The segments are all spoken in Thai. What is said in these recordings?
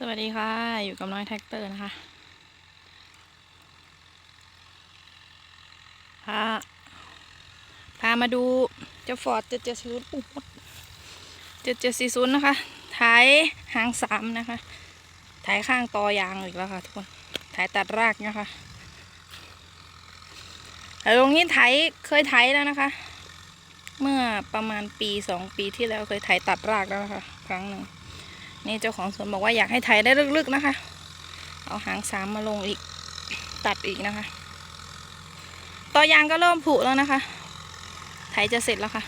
สวัสดีค่ะ อยู่กับน้อยแท็กเตอร์นะคะพาพามาดูเจ้าฟอร์ดเจ็ดเจ็ดศูนย์เจ็ดเจ็ดสี่ศูนย์นะคะท้ายหางสามนะคะท้ายข้างตอยางอีกแล้วค่ะทุกคนท้ายตัดรากนะคะแต่ตรงนี้ไถเคยไถแล้วนะคะ เมื่อประมาณปีสองปีที่แล้วเคยไถตัดรากแล้วนะคะ ครั้งหนึ่ง นี่เจ้าของสวนบอกว่าอยากให้ไถได้ลึกๆนะคะ เอาหางสามมาลงอีก ตัดอีกนะคะตอยางก็เริ่มผุแล้วนะคะ ไถจะเสร็จแล้วค่ะ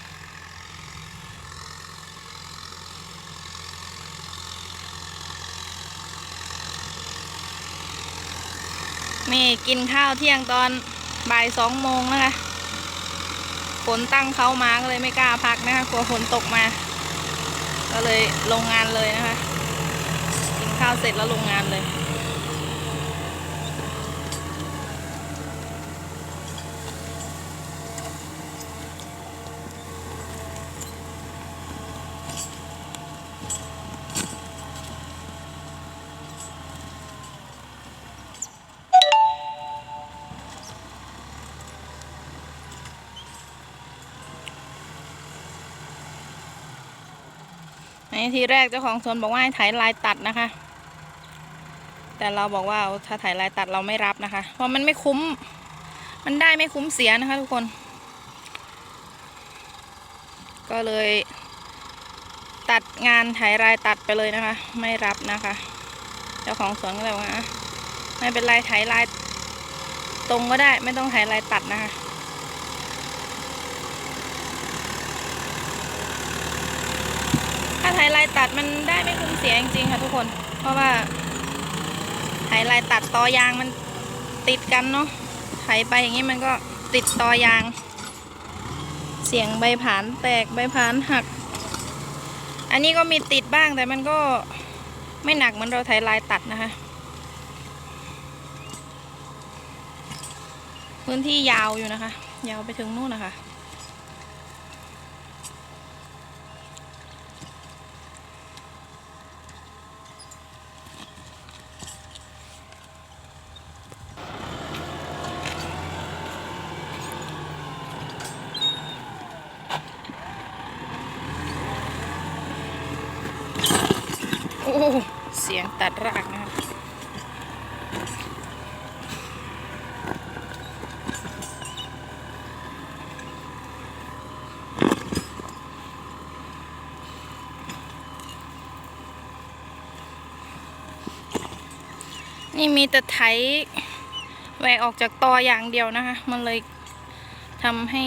นี่กินข้าวเที่ยงตอนบ่ายสองโมงนะคะฝนตั้งเขามาก็เลยไม่กล้าพักนะคะกลัวฝนตกมา ก็เลยลงงานเลยนะคะ ข้าวเสร็จแล้วลงงานเลย ในทีแรกเจ้าของสวนบอกว่าให้ถ่ายลายตัดนะคะ แต่เราบอกว่าถ้าถ่ายลายตัดเราไม่รับนะคะ เพราะมันไม่คุ้ม มันได้ไม่คุ้มเสียนะคะ ทุกคน ก็เลย ตัดงานถ่ายลายตัดไปเลยนะคะ ไม่รับนะคะ เจ้าของสวนก็เลยว่าอะไม่เป็นไรถ่ายลายตรงก็ได้ ไม่ต้องถ่ายลายตัดนะคะถ้าถ่ายลายตัดมันได้ไม่คุ้มเสียจริงๆค่ะทุกคน เพราะว่า ถ่ายลายตัดตอยางมันติดกันเนาะถ่ายไปอย่างนี้มันก็ติดตอยาง เสียงใบผานแตกใบผานหัก อันนี้ก็มีติดบ้างแต่มันก็ไม่หนักเหมือนเราถ่ายลายตัดนะคะ พื้นที่ยาวอยู่นะคะ ยาวไปถึงนู่นนะคะ เสียงตัดรากนะคะนี่มีแต่ไถแหวกออกจากตออย่างเดียวนะคะ มันเลยทำให้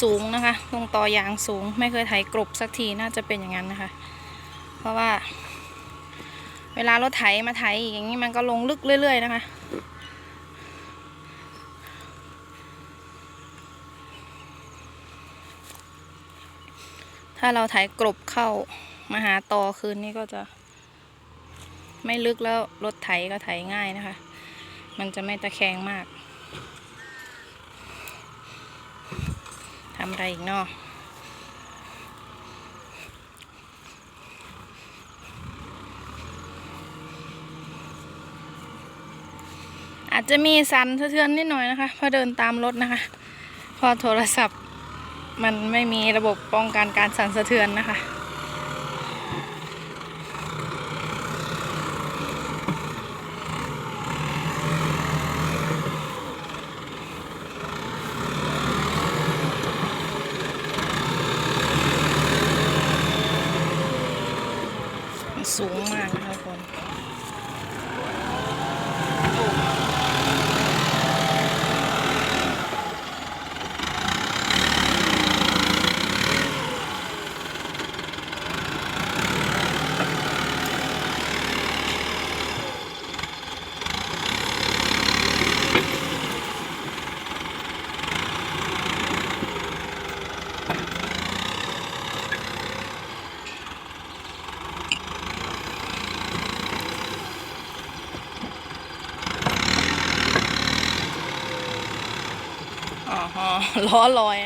สูงนะคะตรงตอยางสูง ไม่เคยไถกรบสักทีน่าจะเป็นอย่างนั้นนะคะ เพราะว่า เวลารถไถมาไถอีกอย่างนี้มันก็ลงลึกเรื่อย ๆ นะคะ ถ้าเราไถกรบเข้ามาหาตอคืนนี้ก็จะ ไม่ลึกแล้วรถไถก็ไถง่ายนะคะ มันจะไม่ตะแคงมากทำอะไรอีกเนาะ อาจจะมีสั่นสะเทือนนิดหน่อยนะคะพราะเดินตามรถนะคะเพราะโทรศัพท์มันไม่มีระบบป้องกันการสั่นสะเทือนนะคะ สูงมากนะคะทุกคน ล้อลอย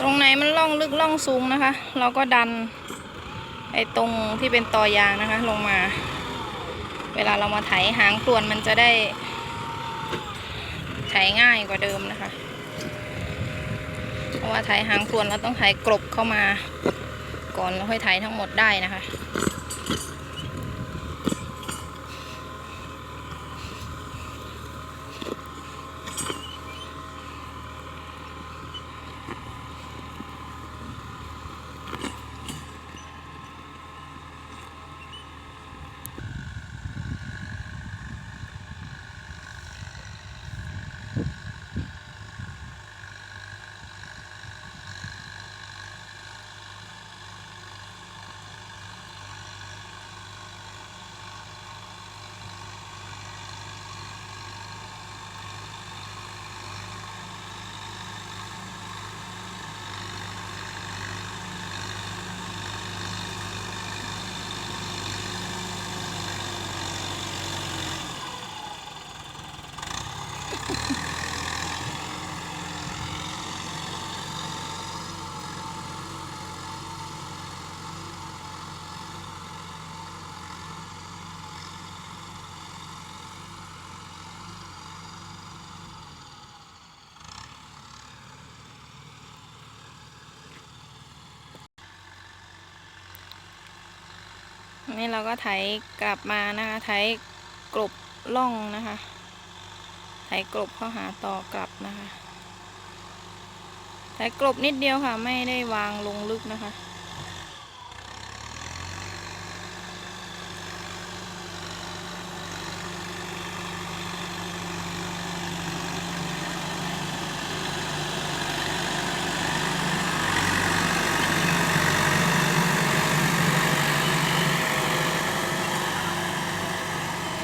ตรงไหนมันล่องลึกล่องสูงนะคะ เราก็ดันไอ้ตรงที่เป็นตอยางนะคะ ลงมา เวลาเรามาไถหางกลวนมันจะได้ไถง่ายกว่าเดิมนะคะ ราะว่าไถหางกลวนเราต้องไถกลบเข้ามา ก่อนแล้วค่อยไถทั้งหมดได้นะคะ นี้เราก็ไถกลับมานะคะ ไถกลบล่องนะคะ ไถกลบเข้าหาต่อกลับนะคะไถกลบนิดเดียวค่ะ ไม่ได้วางลงลึกนะคะ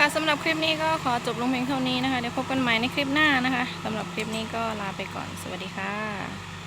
ค่ะสำหรับคลิปนี้ก็ขอจบลงเพียงเท่านี้นะคะ เดี๋ยวพบกันใหม่ในคลิปหน้านะคะสำหรับคลิปนี้ก็ลาไปก่อน สวัสดีค่ะ